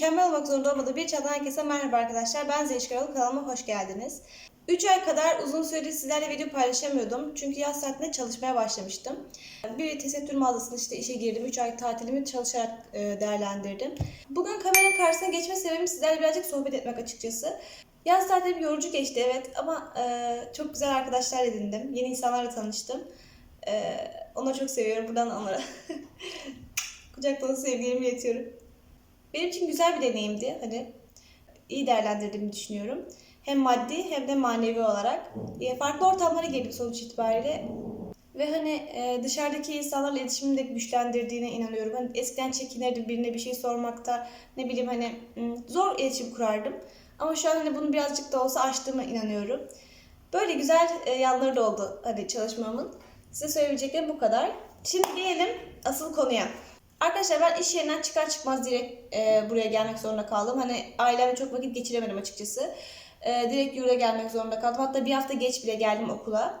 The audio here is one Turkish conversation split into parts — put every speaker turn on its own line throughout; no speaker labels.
mükemmel olmak zorunda olmadığı bir çağdan herkese merhaba arkadaşlar. Ben Zeliş Karalı kanalıma hoş geldiniz. 3 ay kadar uzun süredir sizlerle video paylaşamıyordum. Çünkü yaz saatinde çalışmaya başlamıştım. Bir tesettür mağazasında işte işe girdim. 3 ay tatilimi çalışarak e, değerlendirdim. Bugün kameranın karşısına geçme sebebim sizlerle birazcık sohbet etmek açıkçası. Yaz tatilim yorucu geçti evet ama e, çok güzel arkadaşlar edindim. Yeni insanlarla tanıştım. E, onları çok seviyorum. Buradan onlara kucak dolusu sevgilerimi iletiyorum. Benim için güzel bir deneyimdi. Hani iyi değerlendirdiğimi düşünüyorum. Hem maddi hem de manevi olarak. E, farklı ortamlara girdim sonuç itibariyle. Ve hani e, dışarıdaki insanlarla iletişimimi de güçlendirdiğine inanıyorum. Hani eskiden çekinirdim birine bir şey sormakta. Ne bileyim hani zor iletişim kurardım. Ama şu an hani bunu birazcık da olsa aştığıma inanıyorum. Böyle güzel e, yanları da oldu hani çalışmamın. Size söyleyeceklerim bu kadar. Şimdi gelelim asıl konuya. Arkadaşlar ben iş yerinden çıkar çıkmaz direkt e, buraya gelmek zorunda kaldım. Hani ailemle çok vakit geçiremedim açıkçası. E, direkt yurda gelmek zorunda kaldım. Hatta bir hafta geç bile geldim okula.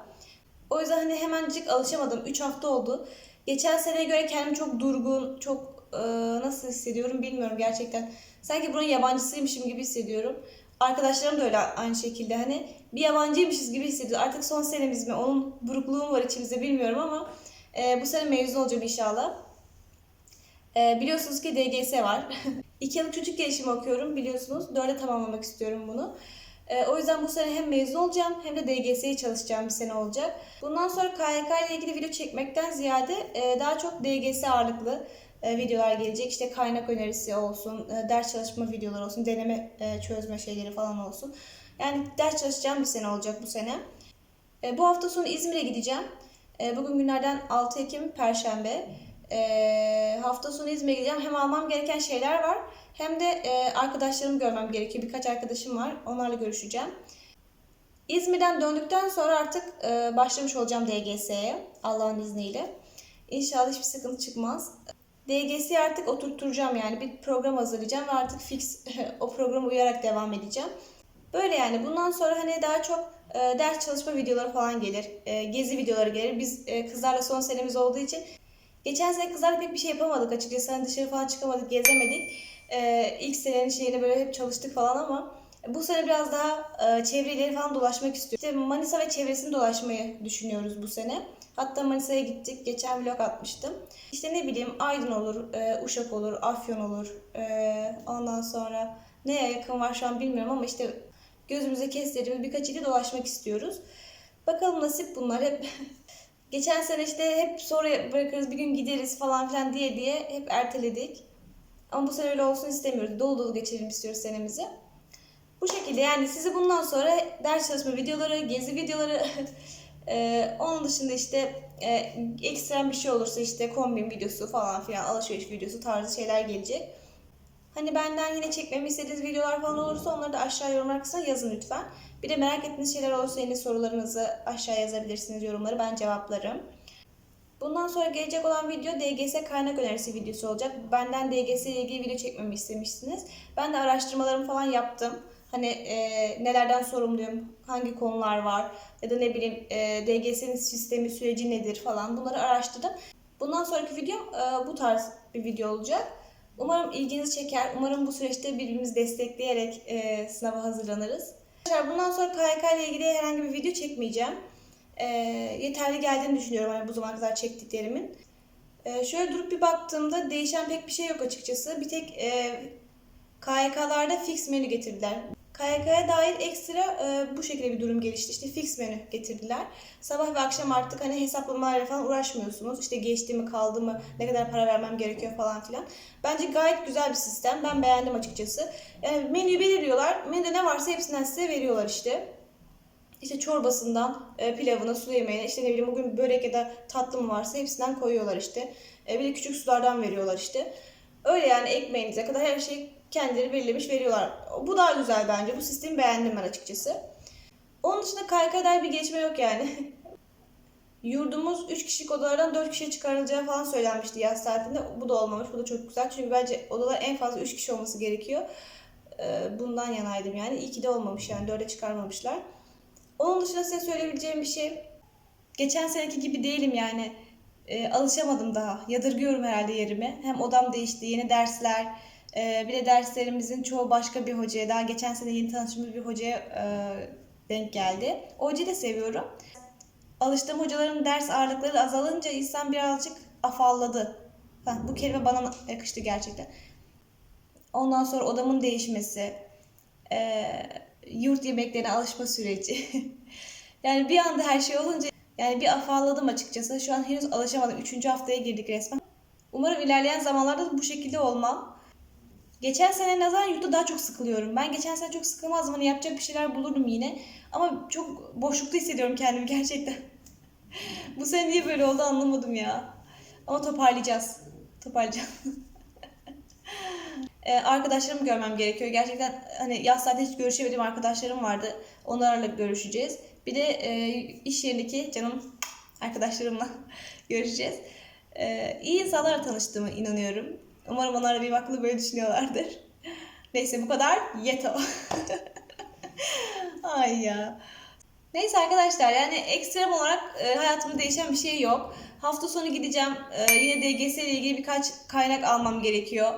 O yüzden hani hemencik alışamadım. 3 hafta oldu. Geçen seneye göre kendimi çok durgun, çok e, nasıl hissediyorum bilmiyorum gerçekten. Sanki buranın yabancısıymışım gibi hissediyorum. Arkadaşlarım da öyle aynı şekilde hani bir yabancıymışız gibi hissediyor. Artık son senemiz mi? Onun burukluğu mu var içimizde bilmiyorum ama e, bu sene mezun olacağım inşallah. E, biliyorsunuz ki DGS var. 2 yıllık çocuk gelişimi okuyorum biliyorsunuz. 4'e tamamlamak istiyorum bunu. E, o yüzden bu sene hem mezun olacağım hem de DGS'yi çalışacağım bir sene olacak. Bundan sonra KYK ile ilgili video çekmekten ziyade e, daha çok DGS ağırlıklı e, videolar gelecek. İşte kaynak önerisi olsun, e, ders çalışma videoları olsun, deneme e, çözme şeyleri falan olsun. Yani ders çalışacağım bir sene olacak bu sene. E, bu hafta sonu İzmir'e gideceğim. E, bugün günlerden 6 Ekim Perşembe. E, hafta sonu İzmir'e gideceğim. Hem almam gereken şeyler var hem de e, arkadaşlarımı görmem gerekiyor. Birkaç arkadaşım var. Onlarla görüşeceğim. İzmir'den döndükten sonra artık e, başlamış olacağım DGS'ye Allah'ın izniyle. İnşallah hiçbir sıkıntı çıkmaz. DGS'yi artık oturtturacağım yani bir program hazırlayacağım ve artık fix o programa uyarak devam edeceğim. Böyle yani bundan sonra hani daha çok e, ders çalışma videoları falan gelir. E, gezi videoları gelir. Biz e, kızlarla son senemiz olduğu için geçen sene kızlarla pek bir şey yapamadık açıkçası. Hani dışarı falan çıkamadık, gezemedik. E, ilk senenin şeyini böyle hep çalıştık falan ama bu sene biraz daha e, çevreleri falan dolaşmak istiyorum. İşte Manisa ve çevresini dolaşmayı düşünüyoruz bu sene. Hatta Manisa'ya gittik. Geçen vlog atmıştım. İşte ne bileyim Aydın olur, e, Uşak olur, Afyon olur. E, ondan sonra neye yakın var şu an bilmiyorum ama işte gözümüze kestirdiğimiz birkaç ili dolaşmak istiyoruz. Bakalım nasip bunlar hep. Geçen sene işte hep sonra bırakırız bir gün gideriz falan filan diye diye hep erteledik. Ama bu sene öyle olsun istemiyoruz. Dolu dolu geçirelim istiyoruz senemizi. Bu şekilde yani sizi bundan sonra ders çalışma videoları, gezi videoları, ee, onun dışında işte e, ekstrem bir şey olursa işte kombin videosu falan filan alışveriş videosu tarzı şeyler gelecek. Hani benden yine çekmemi istediğiniz videolar falan olursa onları da aşağı yorumlar kısmına yazın lütfen. Bir de merak ettiğiniz şeyler olursa yine sorularınızı aşağı yazabilirsiniz yorumları ben cevaplarım. Bundan sonra gelecek olan video DGS kaynak önerisi videosu olacak. Benden DGS ile ilgili video çekmemi istemişsiniz. Ben de araştırmalarımı falan yaptım. Hani e, nelerden sorumluyum, hangi konular var ya da ne bileyim e, DGS'nin sistemi, süreci nedir falan bunları araştırdım. Bundan sonraki video e, bu tarz bir video olacak. Umarım ilginizi çeker. Umarım bu süreçte birbirimizi destekleyerek e, sınava hazırlanırız. Arkadaşlar bundan sonra KYK ile ilgili herhangi bir video çekmeyeceğim. E, yeterli geldiğini düşünüyorum hani bu zamana kadar çektiklerimin. E, şöyle durup bir baktığımda değişen pek bir şey yok açıkçası. Bir tek e, KYK'larda fix menü getirdiler. KYK'ya dair ekstra e, bu şekilde bir durum gelişti. İşte fix menü getirdiler. Sabah ve akşam artık hani hesaplamalarla falan uğraşmıyorsunuz. İşte geçti mi kaldı mı ne kadar para vermem gerekiyor falan filan. Bence gayet güzel bir sistem. Ben beğendim açıkçası. Yani menüyü belirliyorlar. Menüde ne varsa hepsinden size veriyorlar işte. İşte çorbasından e, pilavına, sulu yemeğine, işte ne bileyim bugün börek ya da tatlı mı varsa hepsinden koyuyorlar işte. E, bir de küçük sulardan veriyorlar işte. Öyle yani ekmeğinize kadar her şey kendileri belirlemiş veriyorlar. Bu daha güzel bence. Bu sistemi beğendim ben açıkçası. Onun dışında dair bir gelişme yok yani. Yurdumuz 3 kişilik odalardan 4 kişiye çıkarılacağı falan söylenmişti yaz saatinde. Bu da olmamış. Bu da çok güzel. Çünkü bence odalar en fazla 3 kişi olması gerekiyor. Ee, bundan yanaydım yani. İyi ki de olmamış yani. 4'e çıkarmamışlar. Onun dışında size söyleyebileceğim bir şey. Geçen seneki gibi değilim yani. Ee, alışamadım daha. Yadırgıyorum herhalde yerimi. Hem odam değişti, yeni dersler, Ee, bir de derslerimizin çoğu başka bir hocaya, daha geçen sene yeni tanıştığımız bir hocaya e, denk geldi. O hocayı da seviyorum. Alıştığım hocaların ders ağırlıkları azalınca insan birazcık afalladı. Heh, bu kelime bana yakıştı gerçekten. Ondan sonra odamın değişmesi, e, yurt yemeklerine alışma süreci. yani bir anda her şey olunca yani bir afalladım açıkçası. Şu an henüz alışamadım. Üçüncü haftaya girdik resmen. Umarım ilerleyen zamanlarda da bu şekilde olmam. Geçen sene nazaran yurtta daha çok sıkılıyorum. Ben geçen sene çok sıkılmazdım. Hani yapacak bir şeyler bulurdum yine. Ama çok boşlukta hissediyorum kendimi gerçekten. bu sene niye böyle oldu anlamadım ya. Ama toparlayacağız. Toparlayacağız. Ee, arkadaşlarımı görmem gerekiyor. Gerçekten hani yaz saati hiç görüşemediğim arkadaşlarım vardı. Onlarla görüşeceğiz. Bir de e, iş yerindeki canım arkadaşlarımla görüşeceğiz. Ee, iyi insanlarla tanıştığıma inanıyorum. Umarım onlar da benim hakkında böyle düşünüyorlardır. Neyse bu kadar yeto. Ay ya. Neyse arkadaşlar yani ekstrem olarak e, hayatımda değişen bir şey yok. Hafta sonu gideceğim. E, yine DGS ile ilgili birkaç kaynak almam gerekiyor.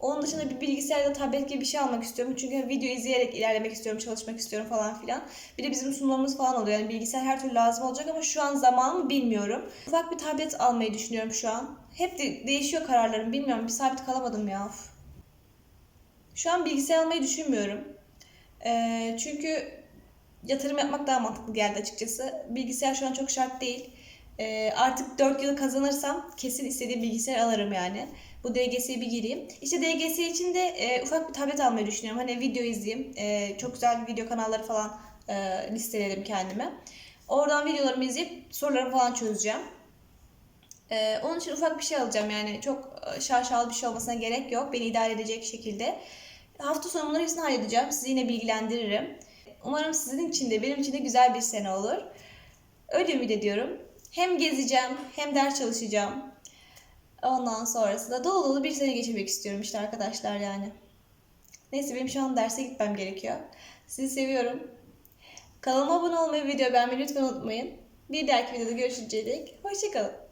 Onun dışında bir bilgisayar ya da tablet gibi bir şey almak istiyorum. Çünkü video izleyerek ilerlemek istiyorum, çalışmak istiyorum falan filan. Bir de bizim sunumlarımız falan oluyor. Yani bilgisayar her türlü lazım olacak ama şu an zamanımı bilmiyorum. Ufak bir tablet almayı düşünüyorum şu an. Hep de değişiyor kararlarım. Bilmiyorum. Bir sabit kalamadım ya. Şu an bilgisayar almayı düşünmüyorum. Ee, çünkü yatırım yapmak daha mantıklı geldi açıkçası. Bilgisayar şu an çok şart değil. Ee, artık 4 yıl kazanırsam kesin istediğim bilgisayar alırım yani. Bu DGS'ye bir gireyim. İşte DGS için de e, ufak bir tablet almayı düşünüyorum. Hani video izleyeyim. E, çok güzel video kanalları falan e, listeledim kendime. Oradan videolarımı izleyip sorularımı falan çözeceğim. E, onun için ufak bir şey alacağım yani. Çok e, şaşalı bir şey olmasına gerek yok. Beni idare edecek şekilde. Hafta sonu bunların hepsini halledeceğim. Sizi yine bilgilendiririm. Umarım sizin için de benim için de güzel bir sene olur. Öyle ümit ediyorum. Hem gezeceğim hem ders çalışacağım. Ondan sonrası da dolu dolu bir sene geçirmek istiyorum işte arkadaşlar yani. Neyse benim şu an derse gitmem gerekiyor. Sizi seviyorum. Kanalıma abone olmayı, video beğenmeyi lütfen unutmayın. Bir dahaki videoda görüşünceye dek hoşçakalın.